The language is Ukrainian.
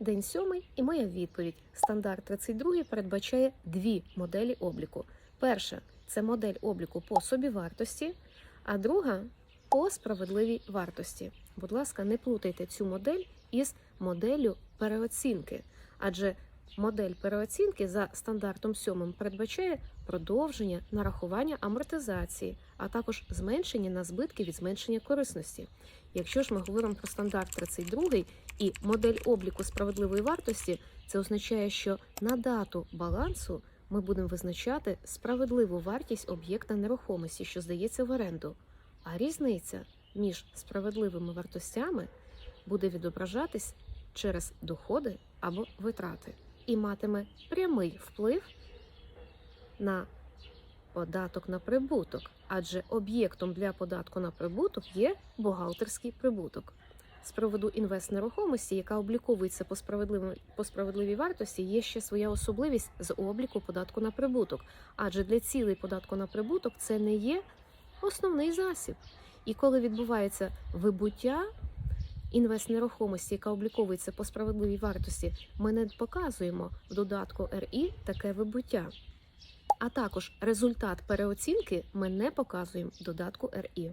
день сьомий і моя відповідь. Стандарт 32 передбачає дві моделі обліку. Перша це модель обліку по собівартості, а друга по справедливій вартості. Будь ласка, не плутайте цю модель із моделлю переоцінки, адже модель переоцінки за стандартом 7 передбачає продовження нарахування амортизації, а також зменшення на збитки від зменшення корисності. Якщо ж ми говоримо про стандарт 32 і модель обліку справедливої вартості, це означає, що на дату балансу ми будемо визначати справедливу вартість об'єкта нерухомості, що здається в оренду. А різниця між справедливими вартостями буде відображатись через доходи або витрати і матиме прямий вплив на податок на прибуток, адже об'єктом для податку на прибуток є бухгалтерський прибуток. З приводу інвестнерухомості, яка обліковується по справедливій, по справедливій вартості, є ще своя особливість з обліку податку на прибуток, адже для цілей податку на прибуток це не є основний засіб. І коли відбувається вибуття інвестнерухомості, яка обліковується по справедливій вартості, ми не показуємо в додатку РІ таке вибуття. А також результат переоцінки ми не показуємо в додатку РІ.